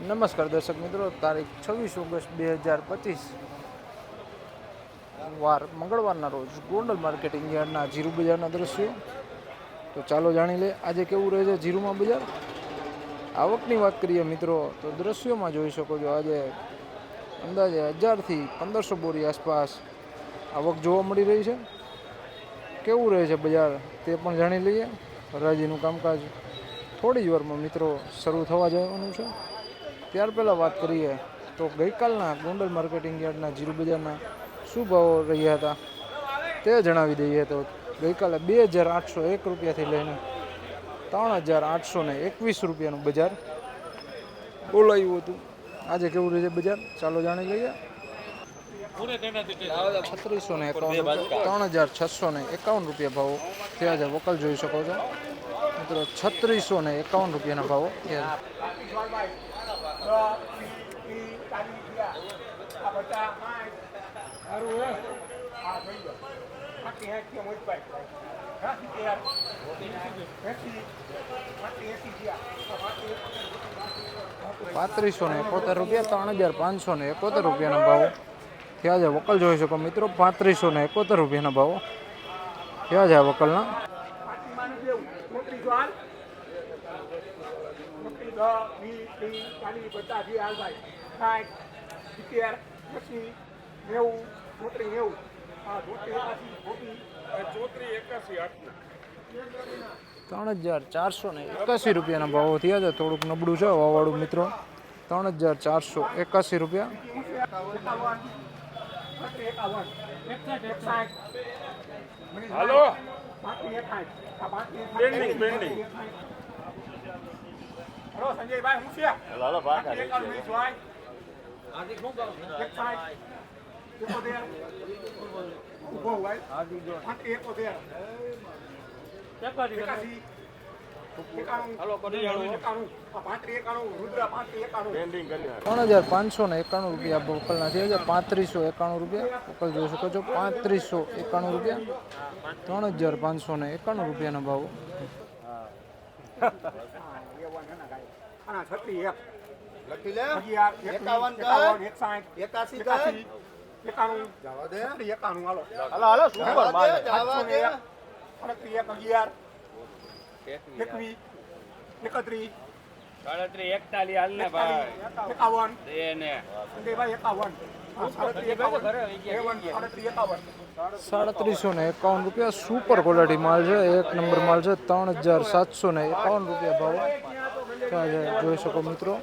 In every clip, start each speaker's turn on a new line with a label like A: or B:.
A: નમસ્કાર દર્શક મિત્રો, તારીખ છવ્વીસ ઓગસ્ટ બે હજાર પચીસ. વાર મંગળવારના રોજ ગોંડલ માર્કેટિંગ યાર્ડના જીરુ બજારના દ્રશ્યો. તો ચાલો જાણી લે આજે કેવું રહે છે જીરુમાં બજાર? આવકની વાત કરીએ મિત્રો, તો દ્રશ્યોમાં જોઈ શકો છો આજે અંદાજે હજારથી પંદરસો બોરી આસપાસ આવક જોવા મળી રહી છે. કેવું રહે છે બજાર તે પણ જાણી લઈએ. હરાજીનું કામકાજ થોડી જ વારમાં મિત્રો શરૂ થવા જવાનું છે. ત્યાર પહેલાં વાત કરીએ તો ગઈકાલના ગોંડલ માર્કેટિંગ યાર્ડના જીરુ બજારના શું ભાવો રહ્યા હતા તે જણાવી દઈએ તો ગઈકાલે બે હજાર આઠસો એક રૂપિયાથી લઈને ત્રણ હજાર આઠસો ને એકવીસ રૂપિયાનું બજાર બોલાયું હતું. આજે કેવું રહે છે બજાર? ચાલો જાણી લઈએ. છત્રીસો ને ત્રણ હજાર છસો ને એકાવન રૂપિયા ભાવો થયા છે. વકલ જોઈ શકો છો. મિત્રો છત્રીસો ને એકાવન રૂપિયાના ભાવો. પાંત્રીસો ને એકોતેર રૂપિયા ત્રણ હજાર પાંચસો ને એકોતેર રૂપિયાના ભાવો. ત્યાં જાય વકલ જોઈ શકો મિત્રો? પાંત્રીસો ને એકોતેર રૂપિયાના ભાવો. થયા છે આ વકલના ત્રણ હજાર ચારસો ને એકાસી રૂપિયાના ભાવો થયા છે. થોડુંક નબળું છે વાવાળું મિત્રો. ત્રણ હજાર ચારસો એકાસી રૂપિયા.
B: હાલો પેન્ડિંગ પેન્ડિંગ
C: સંજયભાઈ હું છે?
B: હાલો પાકા પેન્ડિંગ કરી
A: ત્રણ હજાર પાંચસો ને એકાણું રૂપિયા વકલના થયા છે પાંત્રીસો એકાણું રૂપિયા. વકલ જોઈ શકો છો. પાંત્રીસો એકાણું રૂપિયા. ત્રણ હજાર પાંચસો ને એકાણું રૂપિયાના ભાવ.
C: એકાણું
D: જવા દે
C: એકાણું. હાલો
B: હાલો હાલો સુપર
C: અગિયાર.
B: હાલ ને ભાઈ.
C: એકાવન.
B: એને
C: સંજયભાઈ એકાવન. સાડત્રીસ
A: ને એકાવન રૂપિયા સુપર ક્વોલિટી માલ છે. એક નંબર માલ છે ત્રણ હજાર સાતસો ને એકાવન રૂપિયા ભાવ. થયા છે? જોઈ શકો મિત્રો.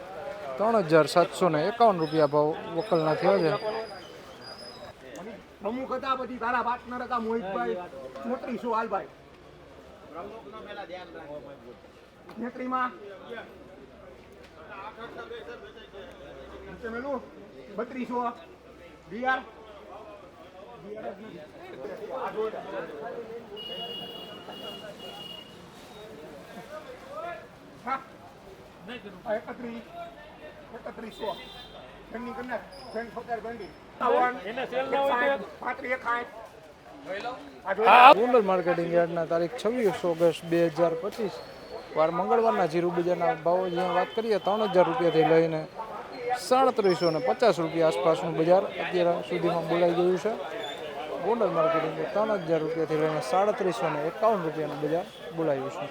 A: ત્રણ હજાર સાતસો ને એકાવન રૂપિયા ભાવ વકલના થયા છે.
C: અમુક હતા પછી તારા પાર્ટનર હતા મોહિતભાઈ. ચોત્રીસો હાલભાઈ નેત્રીમાં મેલું બત્રીસો. બિયાર એકત્રીસ. ફોટાર બંડી. પાંત્રીસ એકાઠ
A: ગોંડલ માર્કેટિંગ યાર્ડના તારીખ છવ્વીસ ઓગસ્ટ બે હજાર પચીસ. વાર મંગળવારના જીરું બજારના ભાવો જ્યાં વાત કરીએ, ત્રણ હજાર રૂપિયાથી લઈને સાડત્રીસો ને પચાસ રૂપિયા આસપાસનું બજાર અત્યાર સુધીમાં બોલાઈ ગયું છે. ગોંડલ માર્કેટિંગ ત્રણ હજાર રૂપિયાથી લઈને સાડત્રીસો ને એકાવન રૂપિયાનું બજાર બોલાયું છે.